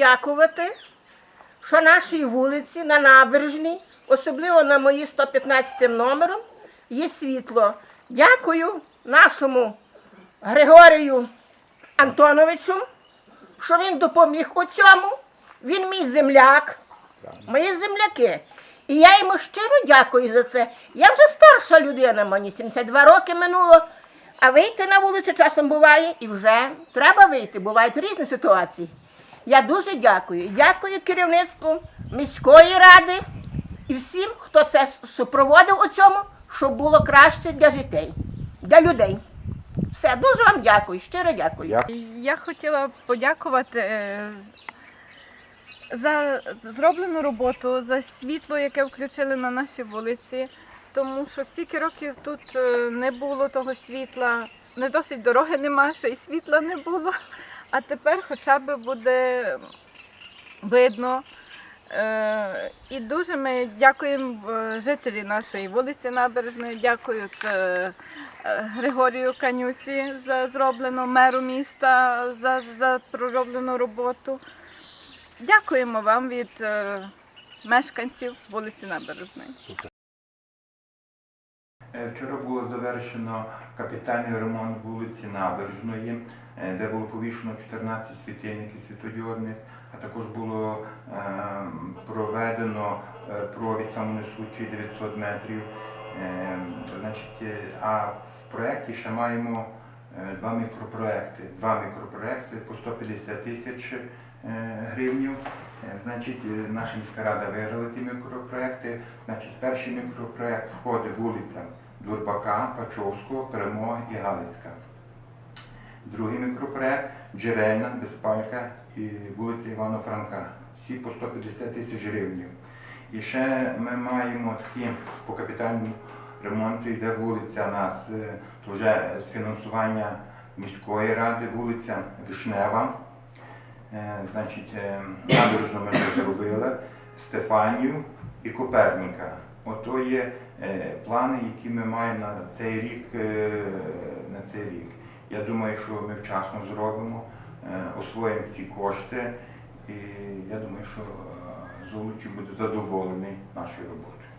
подякувати, що нашій вулиці на набережній, особливо на моїй 115 номером, є світло. Дякую нашому Григорію Антоновичу, що він допоміг у цьому. Він мій земляк, мої земляки. І я йому щиро дякую за це. Я вже старша людина, мені 72 роки минуло. А вийти на вулицю часом буває і вже треба вийти. Бувають різні ситуації. Я дуже дякую. Дякую керівництву міської ради і всім, хто це супроводив у цьому, щоб було краще для дітей, для людей. Все, дуже вам дякую, щиро дякую. Я хотіла подякувати е, за зроблену роботу, за світло, яке включили на нашій вулиці, тому що стільки років тут е, не було того світла, не досить дороги нема, ще й світла не було. А тепер хоча б буде видно. Е, І дуже ми дякуємо е, жителі нашої вулиці Набережної, дякують е, Григорію Канюці за зроблену меру міста за, за пророблену роботу. Дякуємо вам від мешканців вулиці Набережної. Е, Вчора було завершено капітальний ремонт вулиці Набережної, е, де було повішено 14 світильників світодіодних, а також було е, проведено е, провід самонесучий 900 метрів. Е, Значить, е, а в проєкті ще маємо е, два мікропроекти. Два мікропроекти по 150 тисяч е, гривнів. Е, Значить, е, наша міська рада виграла ті мікропроекти. Значить, перший мікропроект входить вулиця Дурбака, Пачовського, Перемоги і Галицька. Другий мікропроект Джерельна, Безпалька і вулиця Івана Франка. Всі по 150 тисяч гривень. І ще ми маємо такі по капітальному ремонту йде вулиця у нас то вже з фінансування міської ради, вулиця Вишнева. Е, Значить, е, набережну ми зробили, Стефанію і Коперніка. Ото є е, плани, які ми маємо на цей рік. На цей рік. Я думаю, що ми вчасно зробимо, освоїмо ці кошти, і я думаю, що Золочів буде задоволений нашою роботою.